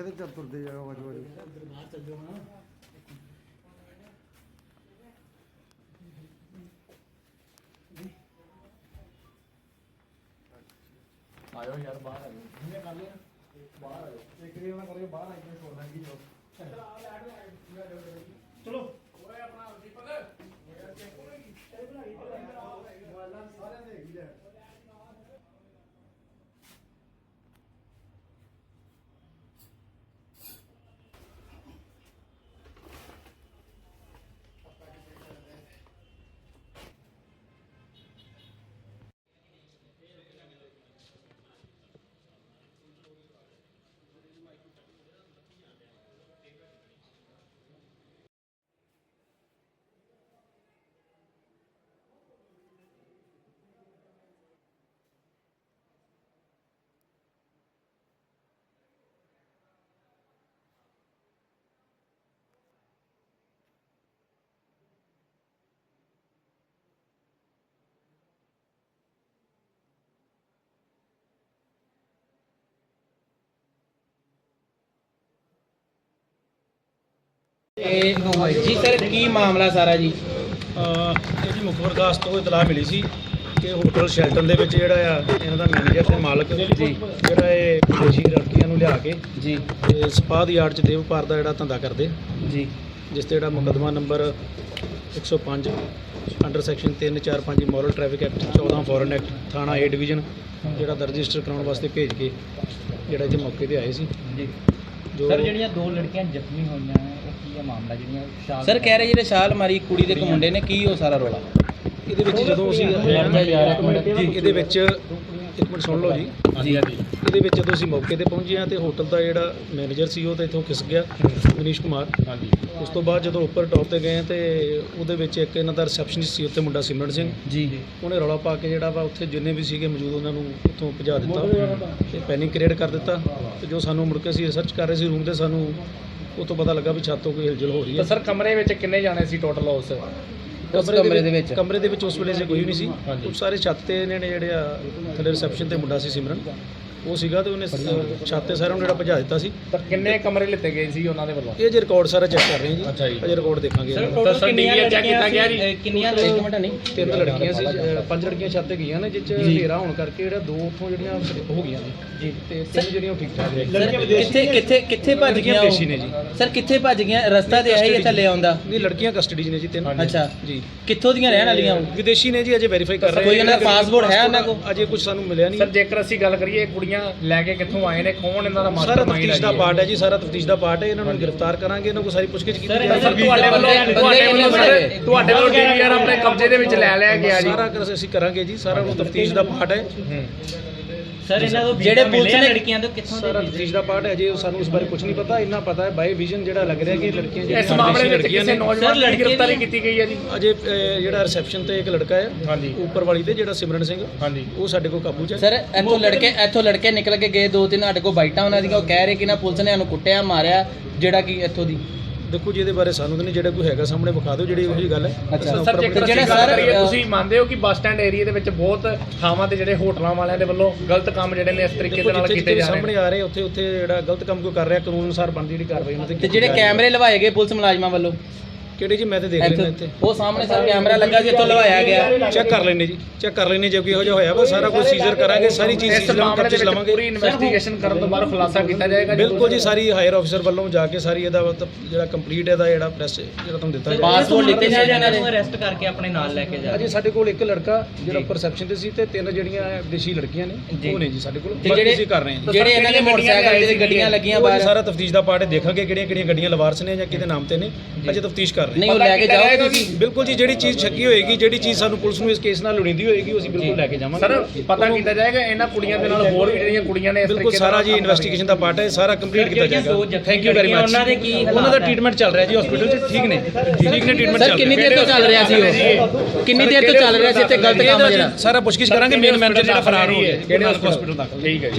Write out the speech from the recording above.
ਇਹਦੇ ਚੱਲ ਤੁਰਦੇ ਜਾਗਾ ਵਾਜੋ ਵਾਜੋ ਆਇਓ ਯਾਰ ਬਾਹਰ ਆਇਓ। ਜਿੰਨੇ ਕਰ ਲਿਆ ਬਾਹਰ ਆਇਓ। ਇੱਕ ਵਾਰੀ ਉਹਨਾਂ ਕਰਕੇ ਬਾਹਰ ਆਈ ਛੋੜ ਦਾਂਗੀ ਜੋ ਚਲੋ। ਜੀ ਸਰ ਕੀ ਮਾਮਲਾ ਸਾਰਾ ਜੀ? ਅਹ ਇਹਦੀ ਮੁੱਖ ਪ੍ਰਕਾਸ਼ ਤੋਂ ਇਤਲਾਹ ਮਿਲੀ ਸੀ ਕਿ ਹੋਟਲ ਸ਼ੈਲਟਨ ਦੇ ਵਿੱਚ ਜਿਹੜਾ ਆ ਇਹਨਾਂ ਦਾ ਮੈਨੇਜਰ ਤੇ ਮਾਲਕ ਜੀ। ਜਿਹੜਾ ਇਹ ਵਿਦੇਸ਼ੀ ਲੜਕੀਆਂ ਨੂੰ ਲਿਆ ਕੇ ਜੀ। ਤੇ ਸਪਾਹ ਦੀ ਆੜ ਚ ਦੇਵ ਵਪਾਰ ਦਾ ਜਿਹੜਾ ਧੰਦਾ ਕਰਦੇ। ਜੀ। ਜਿਸ ਤੇ ਜਿਹੜਾ ਮੁਕੱਦਮਾ number 105 under section 345 moral traffic act 14 foreign act ਥਾਣਾ ਏ ਡਿਵੀਜ਼ਨ ਜਿਹੜਾ ਰਜਿਸਟਰ ਕਰਾਉਣ ਵਾਸਤੇ ਭੇਜ ਕੇ ਜਿਹੜਾ ਇੱਥੇ ਮੌਕੇ ਤੇ ਆਏ ਸੀ। ਜੀ। ਜੋ ਸਰ ਜਿਹੜੀਆਂ ਦੋ ਲੜਕੀਆਂ ਜ਼ਖਮੀ ਹੋਈਆਂ ਕੀ ਹੈ ਮਾਮਲਾ ਜਿਹੜੀਆਂ ਸ਼ਾਲ ਸਰ ਕਹਿ ਰਹੇ ਜਿਹੜੇ ਛਾਲ ਮਾਰੀ ਕੁੜੀ ਦੇ ਇੱਕ ਮੁੰਡੇ ਨੇ ਕੀ ਉਹ ਸਾਰਾ ਰੋਲਾ? ਇਹਦੇ ਵਿੱਚ ਜਦੋਂ ਅਸੀਂ ਜੀ ਇਹਦੇ ਵਿੱਚ ਇੱਕ ਮਿੰਟ ਸੁਣ ਲਓ ਜੀ। ਹਾਂਜੀ ਹਾਂਜੀ। ਇਹਦੇ ਵਿੱਚ ਜਦੋਂ ਅਸੀਂ ਮੌਕੇ ਤੇ ਪਹੁੰਚੇ ਹਾਂ ਤੇ ਹੋਟਲ ਦਾ ਜਿਹੜਾ ਮੈਨੇਜਰ ਸੀ ਉਹ ਤਾਂ ਇੱਥੋਂ ਖਿਸ ਗਿਆ ਮਨੀਸ਼ ਕੁਮਾਰ। ਹਾਂਜੀ। ਉਸ ਤੋਂ ਬਾਅਦ ਜਦੋਂ ਉੱਪਰ ਟੌਪ ਤੇ ਗਏ ਤੇ ਉਹਦੇ ਵਿੱਚ ਇੱਕ ਇਹਨਾਂ ਦਾ ਰਿਸੈਪਸ਼ਨਿਸਟ ਸੀ ਉੱਥੇ ਮੁੰਡਾ ਸਿਮਰਨ ਸਿੰਘ। ਜੀ। ਉਹਨੇ ਰੌਲਾ ਪਾ ਕੇ ਜਿਹੜਾ ਵਾ ਉੱਥੇ ਜਿੰਨੇ ਵੀ ਸੀਗੇ ਮੌਜੂਦ ਉਹਨਾਂ ਨੂੰ ਉੱਥੋਂ ਭਜਾ ਦਿੱਤਾ ਤੇ। ਪੈਨਿਕ ਕ੍ਰੀਏਟ ਕਰ ਦਿੱਤਾ। ਤੇ ਜੋ ਸਾਨੂੰ ਮੁੜ ਕੇ ਅਸੀਂ ਰਿਸਰਚ ਕਰ ਰਹੇ ਸੀ ਰੂਮ ਤੇ ਸਾਨੂੰ ਉੱਥੋਂ ਪਤਾ ਲੱਗਾ ਵੀ ਛੱਤ ਤੋਂ ਕੋਈ ਹਿਲਜੁਲ ਹੋ ਰਹੀ ਹੈ। ਤਾਂ ਸਰ ਕਮਰੇ ਵਿੱਚ ਕਿੰਨੇ ਜਾਣੇ ਸੀ ਟੋਟਲ ਉਸ? ਉਸ ਕਮਰੇ ਦੇ ਵਿੱਚ ਕਮਰੇ ਦੇ ਵਿੱਚ ਉਸ ਵੇਲੇ ਜੇ ਕੋਈ ਵੀ ਨਹੀਂ ਸੀ। ਉਹ ਸਾਰੇ ਛੱਤ ਤੇ ਇਹਨਾਂ ਨੇ ਜਿਹੜੇ ਆ ਥੱਲੇ ਰਿਸੈਪਸ਼ਨ ਤੇ ਮੁੰਡਾ ਸੀ ਸਿਮਰਨ। ਉਹ ਸੀਗਾ ਤੇ ਉਹਨੇ ਛੱਤ ਤੇ ਸਾਰਿਆਂ ਨੂੰ ਜਿਹੜਾ ਭਜਾ ਦਿੱਤਾ ਸੀ। ਤਾਂ ਕਿੰਨੇ ਕਮਰੇ ਲਿੱਤੇ ਗਏ ਸੀ ਉਹਨਾਂ ਦੇ ਵੱਲੋਂ? ਇਹ ਜੇ ਰਿਕਾਰਡ ਸਾਰਾ ਚੈੱਕ ਕਰ ਰਹੇ ਹਾਂ ਅੱਛਾ ਜੀ। ਅਜੇ ਰਿਕਾਰਡ ਦੇਖਾਂਗੇ। ਤਾਂ ਸਰ DVR ਚੈੱਕ ਕੀਤਾ ਗਿਆ ਜੀ? ਕਿੰਨੀਆਂ ਇੱਕ ਮਿੰਟ ਨਹੀਂ ਤਿੰਨ ਲੜਕੀਆਂ ਸੀ ਪੰਜ ਲੜਕੀਆਂ ਛੱਤ ਤੇ ਗਈਆਂ ਨੇ ਜਿਸ ਚ ਹਨੇਰਾ ਹੋਣ ਕਰਕੇ ਜਿਹੜਾ ਦੋ ਉੱਥੋਂ ਜਿਹੜੀਆਂ ਹੋ ਗਈਆਂ ਨੇ। ਜੀ। ਤੇ ਤਿੰਨ ਜਿਹੜੀਆਂ ਠੀਕ ਠਾਕ ਨੇ। ਕਿੱਥੇ ਕਿੱਥੇ ਕਿੱਥੇ ਭੱਜ ਗਈਆਂ ਵਿਦੇਸ਼ੀ ਨੇ ਜੀ। ਸਰ ਕਿੱਥੇ ਭੱਜ ਗਈਆਂ? ਰਸਤਾ ਤੇ ਆਈ ਥੱਲੇ ਆਉਂਦਾ? ਨਹੀਂ ਲੜਕੀਆਂ ਕਸਟਡੀ 'ਚ ਨੇ ਜੀ ਤਿੰਨ। ਅੱਛਾ। ਜੀ। ਕਿੱਥੋਂ ਦੀਆਂ ਰਹਿਣ ਵਾਲੀਆਂ ਵਿਦੇਸ਼ੀ ਨੇ ਜੀ ਅਜੇ ਵੈਰੀਫਾਈ ਕਰ ਰਹੇ ਕੋਈ ਉਹਨਾਂ ਦਾ passport ਹੈ ਉਹਨਾਂ ਕੋਲ? ਅਜੇ ਕੁਝ ਸਾਨੂੰ ਮਿਲਿਆ ਨਹੀਂ। ਸਰ ਜੇਕਰ ਅਸੀਂ ਗੱਲ ਕਰੀਏ ਕੁੜੀਆਂ ਲੈ ਕੇ ਕਿੱਥੋਂ ਆਏ ਨੇ? ਕੌਣ ਇਹਨਾਂ ਦਾ ਸਾਰਾ ਮਾਸਟਰਮਾਈਂਡ ਤਫਤੀਸ਼ ਦਾ ਪਾਰਟ ਹੈ ਜੀ ਸਾਰਾ ਤਫਤੀਸ਼ ਦਾ ਪਾਰਟ ਹੈ ਇਹਨਾਂ ਨੂੰ ਗ੍ਰਿਫਤਾਰ ਕਰਾਂਗੇ ਇਹਨਾਂ ਕੋਲ ਸਾਰੀ ਪੁੱਛਗਿੱਛ ਕੀਤੀ ਸਰ ਜਾਏਗੀ। ਤੁਹਾਡੇ ਵੱਲੋਂ ਤੁਹਾਡੇ ਵੱਲੋਂ ਸਰ ਤੁਹਾਡੇ ਵੱਲੋਂ DVR ਆਪਣੇ ਕਬਜ਼ੇ ਦੇ ਵਿੱਚ ਲੈ ਲਿਆ ਗਿਆ ਜੀ। ਸਾਰਾ ਕੁਝ ਅਸੀਂ ਕਰਾਂਗੇ ਜੀ ਸਾਰਾ ਉਹ ਤਫਤੀਸ਼ ਦਾ ਪਾਰਟ ਹੈ। ਸਰ ਇਹਨਾਂ ਤੋਂ ਜਿਹੜੇ ਪੁਲਿਸ ਨੇ ਲੜਕੀਆਂ ਤੋਂ ਕਿੱਥੋਂ ਸਾਰਾ ਤਫਤੀਸ਼ ਦਾ ਪਾਰਟ ਹੈ ਜੀ ਸਾਨੂੰ ਇਸ ਬਾਰੇ ਕੁਝ ਨਹੀਂ ਪਤਾ। ਇੰਨਾ ਪਤਾ ਹੈ ਬਾਈ ਵਿਜ਼ਨ ਜਿਹੜਾ ਲੱਗ ਰਿਹਾ ਕਿ ਲੜਕੀਆਂ ਇਸ ਮਾਮਲੇ ਵਿੱਚ ਕਿਸੇ ਨੌਜਵਾਨ ਦੀ ਗ੍ਰਿਫਤਾਰੀ ਕੀਤੀ ਗਈ ਹੈ ਜੀ। ਅਜੇ ਅਹ, ਜਿਹੜਾ ਰਿਸੈਪਸ਼ਨ ਤੇ ਇੱਕ ਲੜਕਾ ਹੈ ਹਾਂਜੀ। ਉੱਪਰ ਵਾਲੀ ਤੇ ਜਿਹੜਾ ਸਿਮਰਨ ਸਿੰਘ ਹਾਂਜੀ। ਉਹ ਸਾਡੇ ਕੋਲ ਕਾਬੂ 'ਚ ਹੈ। ਸਰ ਇੱਥੋਂ ਲੜਕੇ ਇੱਥੋਂ ਲੜਕੇ ਨਿਕਲ ਕੇ ਗਏ ਦੋ ਤਿੰਨ ਸਾਡੇ ਕੋਲ ਬਾਈਟਾਂ ਉਹਨਾਂ ਦੀਆਂ ਉਹ ਕਹਿ ਰਹੇ ਕਿ ਨਾ ਪੁਲਿਸ ਨੇ ਸਾਨੂੰ ਕੁੱਟਿਆ ਮਾਰਿਆ ਜਿਹੜਾ ਕਿ ਇੱਥੋਂ ਦੀ। ਦੇਖੋ ਜੀ ਇਹਦੇ ਬਾਰੇ ਸਾਨੂੰ ਤਾਂ ਨਹੀਂ ਜਿਹੜਾ ਕੋਈ ਹੈਗਾ ਸਾਹਮਣੇ ਵਿਖਾ ਦਿਓ ਜਿਹੜੀ ਉਹੋ ਗੱਲ ਹੈ ਅੱਛਾ। ਸਰ ਜਿਹੜੇ ਗੱਲ ਕਰੀਏ ਤੁਸੀਂ ਮੰਨਦੇ ਹੋ ਕਿ ਬੱਸ ਸਟੈਂਡ ਏਰੀਆ ਦੇ ਵਿੱਚ ਬਹੁਤ ਥਾਵਾਂ ਤੇ ਜਿਹੜੇ ਹੋਟਲਾਂ ਵਾਲਿਆਂ ਦੇ ਵੱਲੋਂ ਗਲਤ ਕੰਮ ਜਿਹੜੇ ਨੇ ਇਸ ਤਰੀਕੇ ਦੇ ਨਾਲ ਕੀਤੇ ਜਾ ਰਹੇ ਸਾਹਮਣੇ ਨੇ ਆ ਰਹੇ ਉੱਥੇ ਉੱਥੇ ਜਿਹੜਾ ਗਲਤ ਕੰਮ ਕੋਈ ਕਰ ਰਿਹਾ ਕਾਨੂੰਨ ਅਨੁਸਾਰ ਬਣਦੀ ਜਿਹੜੀ ਕਾਰਵਾਈ ਉਹਨਾਂ ਤੇ ਜਿਹੜੇ। ਕੈਮਰੇ ਲਵਾਏ ਗਏ ਪੁਲਿਸ ਮੁਲਾਜ਼ਮਾਂ ਵੱਲੋਂ ਕਿਹੜੀ ਜੀ ਮੈਂ ਤੇ ਦੇਖ ਲੈਣਾ ਇੱਥੇ। ਉਹ ਸਾਹਮਣੇ ਸਰ ਕੈਮਰਾ ਲੱਗਾ ਸੀ ਇੱਥੋਂ ਲਵਾਇਆ ਗਿਆ। ਚੈੱਕ ਕਰ ਲੈਣੇ ਜੀ ਚੈੱਕ ਕਰ ਲੈਣੇ ਜੇ ਕੋਈ ਇਹੋ ਜਿਹਾ ਹੋਇਆ ਵਾ ਸਾਰਾ ਕੁਝ ਸੀਜ਼ਰ ਕਰਾਂਗੇ ਸਾਰੀ ਚੀਜ਼ ਇਸ ਸੀਜ਼ਰ ਮਾਮਲੇ ਕਬਜ਼ੇ 'ਚ ਲਵਾਂਗੇ ਪੂਰੀ ਇਨਵੈਸਟੀਗੇਸ਼ਨ ਕਰਨ ਤੋਂ ਬਾਅਦ ਖੁਲਾਸਾ ਕੀਤਾ ਜਾਏਗਾ ਬਿਲਕੁਲ ਜੀ ਸਾਰੀ ਹਾਇਰ ਆਫੀਸਰ ਵੱਲੋਂ ਜਾ ਕੇ ਸਾਰੀ ਇਹਦਾ ਮਤਲਬ ਜਿਹੜਾ ਕੰਪਲੀਟ ਇਹਦਾ ਜਿਹੜਾ ਪ੍ਰੈਸ ਜਿਹੜਾ ਤੁਹਾਨੂੰ ਦਿੱਤਾ ਜਾਏਗਾ। ਪਾਸਪੋਰਟ ਲਿੱਤੇ ਸੀ ਇਹਨਾਂ ਦੇ ਅਰੈਸਟ ਕਰਕੇ ਆਪਣੇ ਨਾਲ ਲੈ ਕੇ ਜਾ ਅਜੇ ਸਾਡੇ ਕੋਲ ਇੱਕ ਲੜਕਾ ਜਿਹੜਾ ਪਰਸੈਪਸ਼ਨ ਤੇ ਸੀ ਤੇ ਤਿੰਨ ਜਿਹੜੀਆਂ ਵਿਦੇਸ਼ੀ ਲੜਕੀਆਂ ਨੇ ਉਹ ਨੇ ਜੀ ਸਾਡੇ ਕੋਲ। ਬਾਕੀ ਅਸੀਂ ਕਰ ਰਹੇ ਹਾਂ ਜੀ। ਜਿਹੜੇ ਇਹਨਾਂ ਦੇ ਮੋਟਰਸਾਈਕਲ ਤੇ ਗੱਡੀਆਂ ਲੱਗੀਆਂ ਉਹ ਜੀ ਬਾਹਰ। ਸਾਰਾ ਤਫਤੀਸ਼ ਦਾ ਪਾਰਟ ਦੇਖਾਂਗੇ ਕਿਹੜੀਆਂ ਕਿਹੜੀਆਂ ਗੱਡੀਆਂ ਲਵਾਰਸ ਨੇ ਜਾਂ ਕਿਹਦੇ ਨਾਮ ਤੇ ਨੇ। ਅਜੇ ਤਫਤੀਸ਼ ਕਰ ਰਹੇ ਨਹੀਂ ਉਹ ਲੈ ਕੇ ਜਾਓਗੇ ਤੁਸੀਂ? ਬਿਲਕੁਲ ਜੀ ਜਿਹੜੀ ਚੀਜ਼ ਛੱਕੀ ਹੋਏਗੀ ਜਿਹੜੀ ਚੀਜ਼ ਸਾਨੂੰ ਪੁਲਿਸ ਨੂੰ ਇਸ ਕੇਸ ਨਾਲ ਲੋੜੀਂਦੀ ਹੋਏਗੀ ਉਹ ਅਸੀਂ ਬਿਲਕੁਲ ਲੈ ਕੇ ਜਾਵਾਂਗੇ। ਸਰ ਪਤਾ ਕੀਤਾ ਜਾਏਗਾ ਇਹਨਾਂ ਕੁੜੀਆਂ ਦੇ ਨਾਲ ਹੋਰ ਵੀ ਜਿਹੜੀਆਂ ਕੁੜੀਆਂ ਨੇ ਇਸ ਬਿਲਕੁਲ ਤਰੀਕੇ ਨਾਲ ਸਾਰਾ ਜੀ ਕਰ ਇਨਵੈਸਟੀਗੇਸ਼ਨ ਦਾ ਪਾਰਟ ਹੈ ਸਾਰਾ ਕੰਪਲੀਟ ਕੀਤਾ ਜਾਏਗਾ। ਥੈਂਕ ਯੂ ਵੈਰੀ ਮਚ ਉਹਨਾਂ ਦੇ ਕੀ ਉਹਨਾਂ ਦਾ ਟ੍ਰੀਟਮੈਂਟ ਚੱਲ ਰਿਹਾ ਜੀ ਹਸਪੀਟਲ 'ਚ ਠੀਕ ਨੇ। ਠੀਕ ਨੇ ਟ੍ਰੀਟਮੈਂਟ ਸਰ ਚੱਲ ਕਿੰਨੀ ਰਿਹਾ ਦੇਰ ਤੋਂ ਚੱਲ ਰਿਹਾ ਸੀ ਉਹ? ਕਿੰਨੀ ਦੇਰ ਤੋਂ ਚੱਲ ਰਿਹਾ ਸੀ ਇੱਥੇ ਗਲਤ ਕੰਮ ਜਿਹੜਾ? ਸਾਰਾ ਪੁੱਛਗਿੱਛ ਕਰਾਂਗੇ ਮੇਨ ਮੈਨੇਜਰ ਜਿਹੜਾ ਫਰਾਰ ਹੋ ਗਿਆ ਕਿਹੜੇ ਹਸਪੀਟਲ ਦਾ ਠੀਕ ਹੈ ਜੀ।